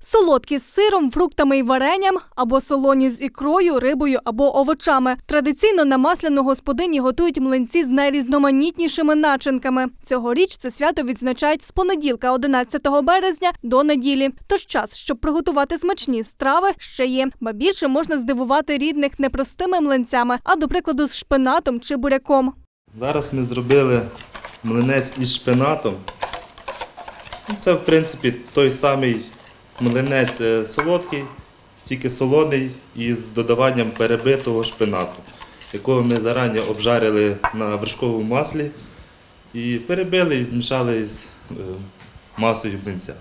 Солодкі з сиром, фруктами і варенням, або солоні з ікрою, рибою або овочами. Традиційно на масляну господині готують млинці з найрізноманітнішими начинками. Цьогоріч це свято відзначають з понеділка, 11 березня, до неділі. Тож час, щоб приготувати смачні страви, ще є. Ба більше можна здивувати рідних не простими млинцями, а до прикладу з шпинатом чи буряком. Зараз ми зробили млинець із шпинатом. Це, в принципі, той самий млинець е, солодкий, тільки солоний із додаванням перебитого шпинату, якого ми зарані обжарили на вершковому маслі і перебили і змішали з е, масою млинця.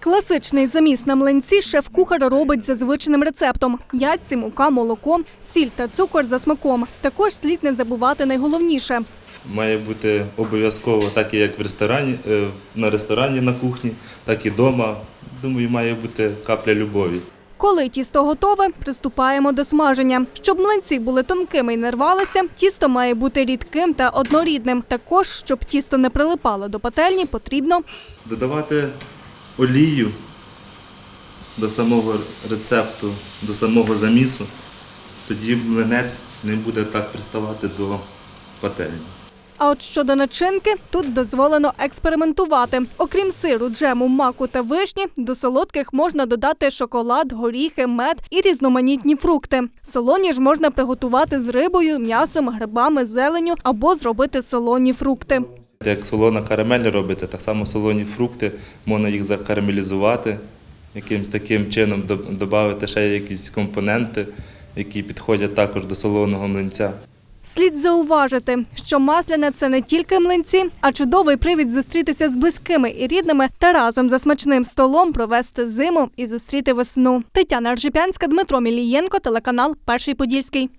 Класичний заміс на млинці шеф-кухар робить за звичним рецептом: яйці, мука, молоко, сіль та цукор за смаком. Також слід не забувати найголовніше. Має бути обов'язково, так і як в ресторані, е, на ресторані на кухні, так і вдома. Думаю, має бути капля любові. Коли тісто готове, приступаємо до смаження. Щоб млинці були тонкими і не рвалися, тісто має бути рідким та однорідним. Також, щоб тісто не прилипало до пательні, потрібно Додавати олію до самого рецепту, до самого замісу, тоді млинець не буде так приставати до пательні. А от щодо начинки, тут дозволено експериментувати. Окрім сиру, джему, маку та вишні, до солодких можна додати шоколад, горіхи, мед і різноманітні фрукти. Солоні ж можна приготувати з рибою, м'ясом, грибами, зеленю або зробити солоні фрукти. Як солона карамель робиться, так само солоні фрукти, можна їх закарамелізувати, якимось таким чином додати ще якісь компоненти, які підходять також до солоного млинця. Слід зауважити, що масляне це не тільки млинці, а чудовий привід зустрітися з близькими і рідними та разом за смачним столом провести зиму і зустріти весну. Тетяна Аржипянська, Дмитро Мілієнко, телеканал Перший Подільський.